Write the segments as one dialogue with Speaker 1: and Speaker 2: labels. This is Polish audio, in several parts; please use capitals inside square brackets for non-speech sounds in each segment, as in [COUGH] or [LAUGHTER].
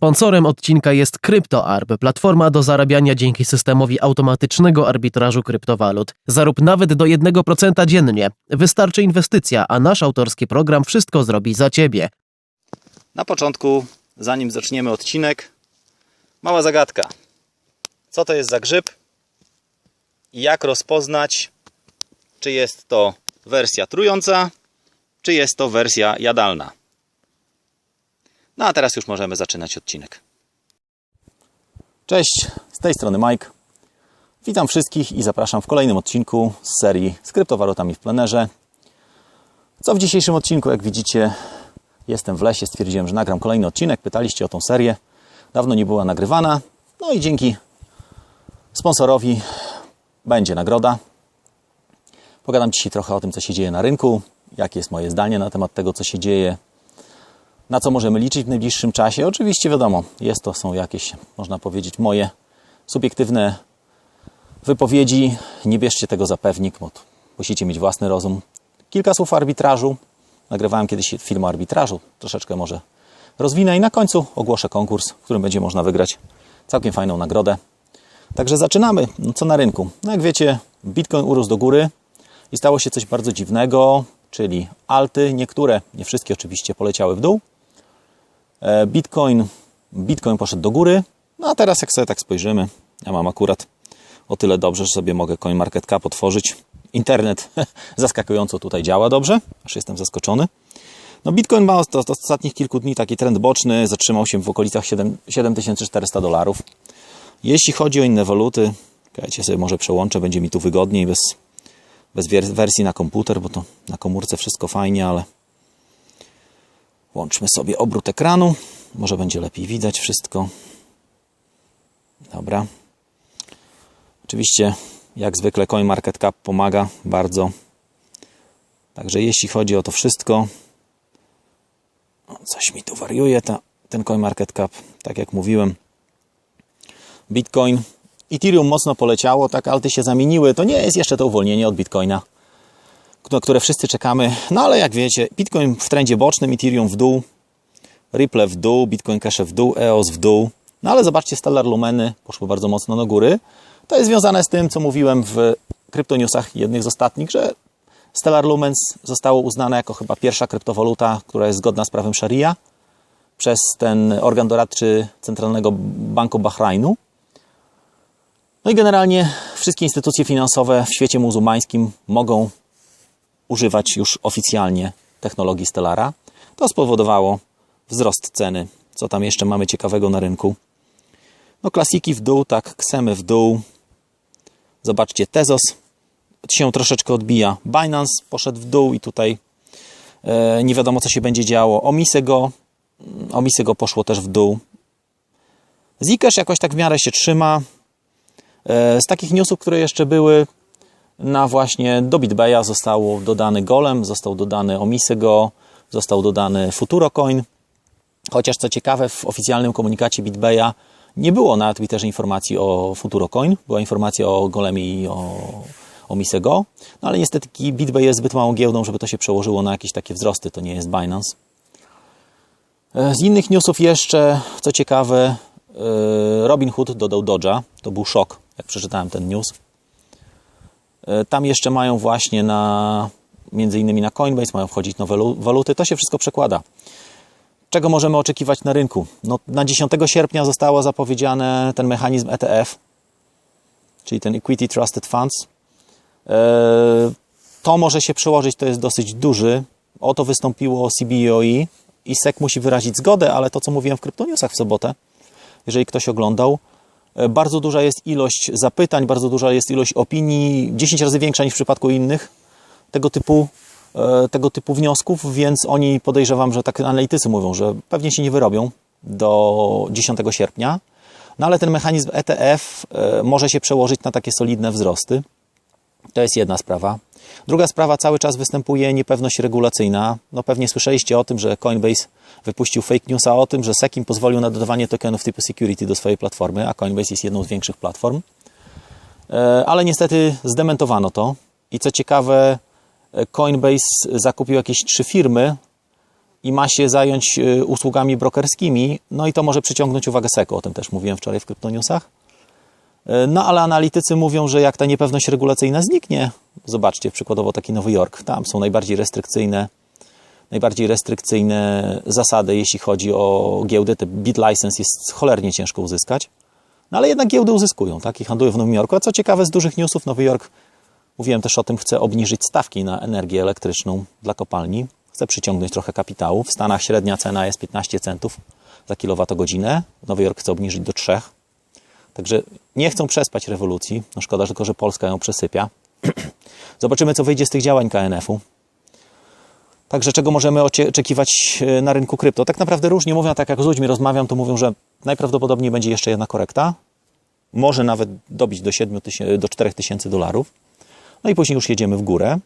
Speaker 1: Sponsorem odcinka jest CryptoArb, platforma do zarabiania dzięki systemowi automatycznego arbitrażu kryptowalut. Zarób nawet do 1% dziennie. Wystarczy inwestycja, a nasz autorski program wszystko zrobi za Ciebie.
Speaker 2: Na początku, zanim zaczniemy odcinek, mała zagadka. Co to jest za grzyb i jak rozpoznać, czy jest to wersja trująca, czy jest to wersja jadalna. No a teraz już możemy zaczynać odcinek. Cześć, z tej strony Mike. Witam wszystkich i zapraszam w kolejnym odcinku z serii z kryptowalutami w plenerze. Co w dzisiejszym odcinku, jak widzicie, jestem w lesie, stwierdziłem, że nagram kolejny odcinek. Pytaliście o tą serię. Dawno nie była nagrywana. No i dzięki sponsorowi będzie nagroda. Pogadam dzisiaj trochę o tym, co się dzieje na rynku, jakie jest moje zdanie na temat tego, co się dzieje, na co możemy liczyć w najbliższym czasie. Oczywiście wiadomo, jest to są jakieś, można powiedzieć, moje subiektywne wypowiedzi. Nie bierzcie tego za pewnik, bo musicie mieć własny rozum. Kilka słów o arbitrażu. Nagrywałem kiedyś film o arbitrażu, troszeczkę może rozwinę i na końcu ogłoszę konkurs, w którym będzie można wygrać całkiem fajną nagrodę. Także zaczynamy. No, co na rynku? No jak wiecie, Bitcoin urósł do góry i stało się coś bardzo dziwnego, czyli alty, niektóre, nie wszystkie oczywiście, poleciały w dół. E, Bitcoin, Bitcoin poszedł do góry, no a teraz jak sobie tak spojrzymy, ja mam akurat o tyle dobrze, że sobie mogę CoinMarketCap otworzyć. Internet [LAUGHS] zaskakująco tutaj działa dobrze, aż jestem zaskoczony. No Bitcoin ma od, ostatnich kilku dni taki trend boczny, zatrzymał się w okolicach 7, 7400 dolarów. Jeśli chodzi o inne waluty, czekajcie sobie może przełączę, będzie mi tu wygodniej bez, bez wersji na komputer, bo to na komórce wszystko fajnie, ale Włączmy sobie obrót ekranu. Może będzie lepiej widać wszystko. Dobra. Oczywiście, jak zwykle, CoinMarketCap pomaga bardzo. Także jeśli chodzi o to wszystko, coś mi tu wariuje ta, ten CoinMarketCap. Tak jak mówiłem, Bitcoin, Ethereum mocno poleciało, tak alty się zamieniły. To nie jest jeszcze to uwolnienie od Bitcoina na które wszyscy czekamy. No ale jak wiecie, Bitcoin w trendzie bocznym, Ethereum w dół, Ripple w dół, Bitcoin Cash w dół, EOS w dół. No ale zobaczcie, Stellar Lumeny poszły bardzo mocno do góry. To jest związane z tym, co mówiłem w kryptoniusach jednych z ostatnich, że Stellar Lumens zostało uznane jako chyba pierwsza kryptowaluta, która jest zgodna z prawem Sharia przez ten organ doradczy Centralnego Banku Bahrajnu. No i generalnie wszystkie instytucje finansowe w świecie muzułmańskim mogą używać już oficjalnie technologii Stellara. To spowodowało wzrost ceny. Co tam jeszcze mamy ciekawego na rynku? No klasiki w dół, tak, ksemy w dół. Zobaczcie, Tezos się troszeczkę odbija. Binance poszedł w dół i tutaj e, nie wiadomo co się będzie działo. Omisego, Omisego poszło też w dół. Zcash jakoś tak w miarę się trzyma. E, z takich newsów, które jeszcze były, na właśnie do BitBaya został dodany Golem, został dodany Omisego, został dodany FuturoCoin. Chociaż co ciekawe, w oficjalnym komunikacie BitBaya nie było na Twitterze informacji o FuturoCoin, była informacja o Golemie i o Omisego, no ale niestety BitBay jest zbyt małą giełdą, żeby to się przełożyło na jakieś takie wzrosty, to nie jest Binance. E, z innych newsów jeszcze, co ciekawe, e, Robinhood dodał Doge'a, to był szok, jak przeczytałem ten news. E, tam jeszcze mają właśnie na, między innymi na Coinbase, mają wchodzić nowe waluty. To się wszystko przekłada. Czego możemy oczekiwać na rynku? No, na 10 sierpnia zostało zapowiedziane ten mechanizm ETF, czyli ten Equity Trusted Funds. E, to może się przełożyć, to jest dosyć duży. O to wystąpiło CBOE i SEC musi wyrazić zgodę, ale to, co mówiłem w Kryptoniusach w sobotę, jeżeli ktoś oglądał, bardzo duża jest ilość zapytań, bardzo duża jest ilość opinii, 10 razy większa niż w przypadku innych tego typu, e, tego typu wniosków, więc oni podejrzewam, że tak analitycy mówią, że pewnie się nie wyrobią do 10 sierpnia. No ale ten mechanizm ETF e, może się przełożyć na takie solidne wzrosty. To jest jedna sprawa. Druga sprawa, cały czas występuje niepewność regulacyjna. No pewnie słyszeliście o tym, że Coinbase wypuścił fake newsa o tym, że SEC pozwolił na dodawanie tokenów typu security do swojej platformy, a Coinbase jest jedną z większych platform. E, ale niestety zdementowano to. I co ciekawe, Coinbase zakupił jakieś trzy firmy, i ma się zająć y, usługami brokerskimi, no i to może przyciągnąć uwagę SECO, o tym też mówiłem wczoraj w Kryptonewsach. Y, No ale analitycy mówią, że jak ta niepewność regulacyjna zniknie, zobaczcie przykładowo taki Nowy Jork, tam są najbardziej restrykcyjne, najbardziej restrykcyjne zasady, jeśli chodzi o giełdy. Te bid license jest cholernie ciężko uzyskać. No ale jednak giełdy uzyskują, tak? I handlują w Nowym Jorku. A co ciekawe, z dużych newsów Nowy Jork, mówiłem też o tym, chce obniżyć stawki na energię elektryczną dla kopalni. Chce przyciągnąć trochę kapitału. W Stanach średnia cena jest 15 centów za kilowatogodzinę. Nowy Jork chce obniżyć do 3. Także nie chcą przespać rewolucji. No szkoda tylko, że Polska ją przesypia. [CLEARS THROAT] Zobaczymy, co wyjdzie z tych działań KNF-u. Także czego możemy oczekiwać e, na rynku krypto? Tak naprawdę różnie mówią, tak jak z ludźmi rozmawiam, to mówią, że najprawdopodobniej będzie jeszcze jedna korekta. Może nawet dobić do, 7 tysięcy, do 4 tysięcy dolarów. No i później już jedziemy w górę.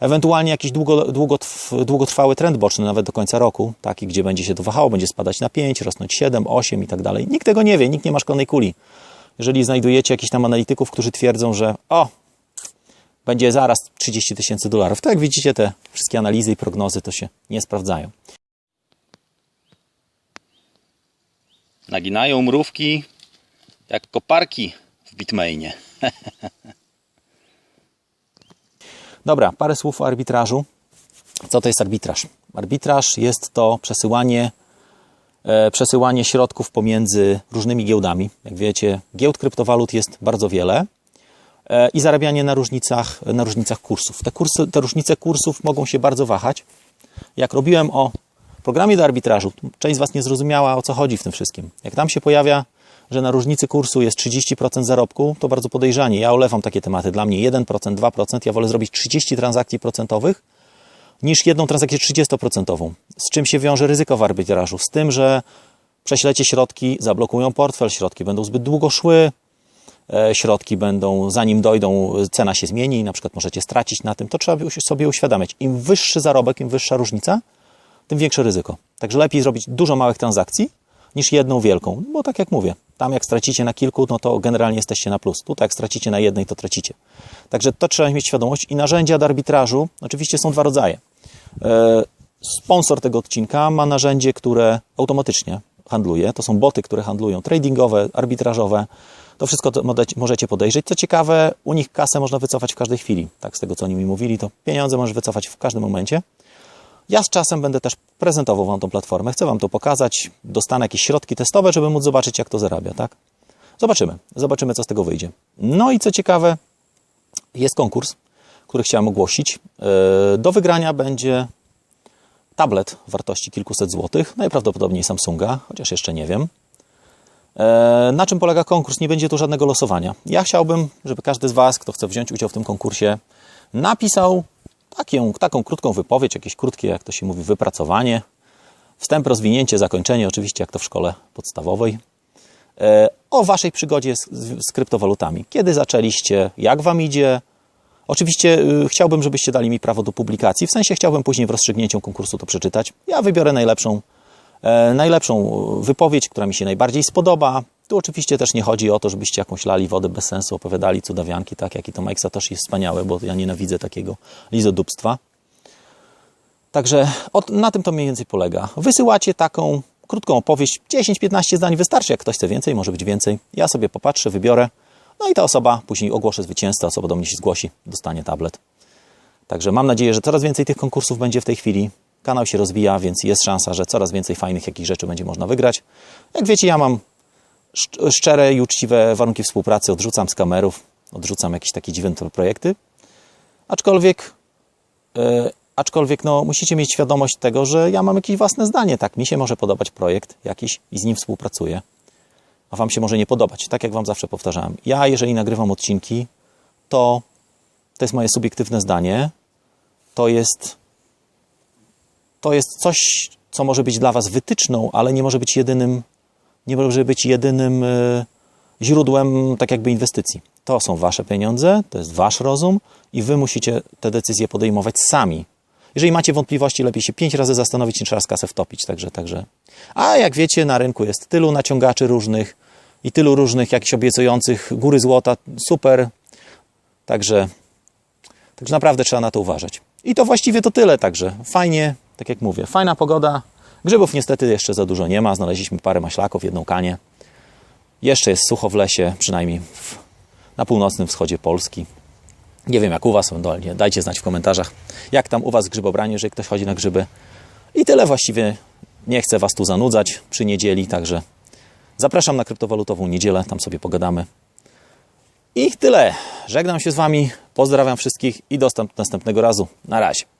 Speaker 2: Ewentualnie jakiś długo, długotrw, długotrwały trend boczny, nawet do końca roku, taki, gdzie będzie się to wahało, będzie spadać na 5, rosnąć 7, 8 i tak dalej. Nikt tego nie wie, nikt nie ma szklanej kuli. Jeżeli znajdujecie jakichś tam analityków, którzy twierdzą, że o, będzie zaraz 30 tysięcy dolarów, to jak widzicie, te wszystkie analizy i prognozy to się nie sprawdzają.
Speaker 3: Naginają mrówki jak koparki w Bitmainie. [LAUGHS]
Speaker 2: Dobra, parę słów o arbitrażu. Co to jest arbitraż? Arbitraż jest to przesyłanie, e, przesyłanie środków pomiędzy różnymi giełdami. Jak wiecie, giełd kryptowalut jest bardzo wiele e, i zarabianie na różnicach, na różnicach kursów. Te, kursy, te różnice kursów mogą się bardzo wahać. Jak robiłem o programie do arbitrażu, część z Was nie zrozumiała o co chodzi w tym wszystkim. Jak tam się pojawia, że na różnicy kursu jest 30% zarobku, to bardzo podejrzanie. Ja olewam takie tematy. Dla mnie 1%, 2%. Ja wolę zrobić 30 transakcji procentowych niż jedną transakcję 30%. Z czym się wiąże ryzyko w arbitrażu? Z tym, że prześlecie środki, zablokują portfel, środki będą zbyt długo szły, e, środki będą, zanim dojdą, cena się zmieni na przykład możecie stracić na tym. To trzeba sobie uświadamiać. Im wyższy zarobek, im wyższa różnica, tym większe ryzyko. Także lepiej zrobić dużo małych transakcji niż jedną wielką. Bo tak jak mówię, tam jak stracicie na kilku, no to generalnie jesteście na plus. Tutaj jak stracicie na jednej, to tracicie. Także to trzeba mieć świadomość. I narzędzia do arbitrażu oczywiście są dwa rodzaje. E, Sponsor tego odcinka ma narzędzie, które automatycznie handluje. To są boty, które handlują tradingowe, arbitrażowe. To wszystko możecie podejrzeć. Co ciekawe, u nich kasę można wycofać w każdej chwili. Tak z tego, co oni mi mówili, to pieniądze możesz wycofać w każdym momencie. Ja z czasem będę też prezentował Wam tą platformę. Chcę Wam to pokazać. Dostanę jakieś środki testowe, żeby móc zobaczyć, jak to zarabia, tak? Zobaczymy. Zobaczymy, co z tego wyjdzie. No i co ciekawe, jest konkurs, który chciałem ogłosić. Yy, Do wygrania będzie tablet wartości kilkuset złotych, najprawdopodobniej Samsunga, chociaż jeszcze nie wiem. E, Na czym polega konkurs? Nie będzie tu żadnego losowania. Ja chciałbym, żeby każdy z Was, kto chce wziąć udział w tym konkursie, napisał taką, taką krótką wypowiedź, jakieś krótkie, jak to się mówi, wypracowanie, wstęp, rozwinięcie, zakończenie, oczywiście jak to w szkole podstawowej, e, o Waszej przygodzie z, z kryptowalutami. Kiedy zaczęliście, jak Wam idzie. Oczywiście y, chciałbym, żebyście dali mi prawo do publikacji, w sensie chciałbym później w rozstrzygnięciu konkursu to przeczytać. Ja wybiorę najlepszą, e, najlepszą wypowiedź, która mi się najbardziej spodoba. Tu oczywiście też nie chodzi o to, żebyście jakąś lali wodę bez sensu, opowiadali cudawianki, tak jak i to Mike Satoshi jest wspaniałe, bo ja nienawidzę takiego lizodupstwa. Także od, na tym to mniej więcej polega. Wysyłacie taką krótką opowieść, 10-15 zdań wystarczy, jak ktoś chce więcej, może być więcej. Ja sobie popatrzę, wybiorę, no i ta osoba, później ogłoszę zwycięzcę, osoba do mnie się zgłosi, dostanie tablet. Także mam nadzieję, że coraz więcej tych konkursów będzie w tej chwili. Kanał się rozwija, więc jest szansa, że coraz więcej fajnych jakichś rzeczy będzie można wygrać. Jak wiecie, ja mam szczere i uczciwe warunki współpracy, odrzucam z kamerów, odrzucam jakieś takie dziwne projekty. Aczkolwiek, e, aczkolwiek no, musicie mieć świadomość tego, że ja mam jakieś własne zdanie. Tak, mi się może podobać projekt jakiś i z nim współpracuję, a Wam się może nie podobać. Tak jak Wam zawsze powtarzałem. Ja, jeżeli nagrywam odcinki, to to jest moje subiektywne zdanie. To jest, to jest coś, co może być dla Was wytyczną, ale nie może być jedynym, nie może być jedynym e, źródłem tak jakby inwestycji. To są Wasze pieniądze, to jest Wasz rozum i Wy musicie te decyzje podejmować sami. Jeżeli macie wątpliwości, lepiej się pięć razy zastanowić, niż raz kasę wtopić. Także, także. A jak wiecie, na rynku jest tylu naciągaczy różnych i tylu różnych jakichś obiecujących góry złota. Super. Także Także naprawdę trzeba na to uważać. I to właściwie to tyle. Także fajnie, Tak jak mówię, fajna pogoda. Grzybów niestety jeszcze za dużo nie ma. Znaleźliśmy parę maślaków, jedną kanię. Jeszcze jest sucho w lesie, przynajmniej w, na północnym wschodzie Polski. Nie wiem jak u Was, ewentualnie dajcie znać w komentarzach, jak tam u Was grzybobranie, jeżeli ktoś chodzi na grzyby. I tyle właściwie. Nie chcę Was tu zanudzać przy niedzieli, także zapraszam na kryptowalutową niedzielę, tam sobie pogadamy. I tyle. Żegnam się z Wami, pozdrawiam wszystkich i do następnego razu. Na razie.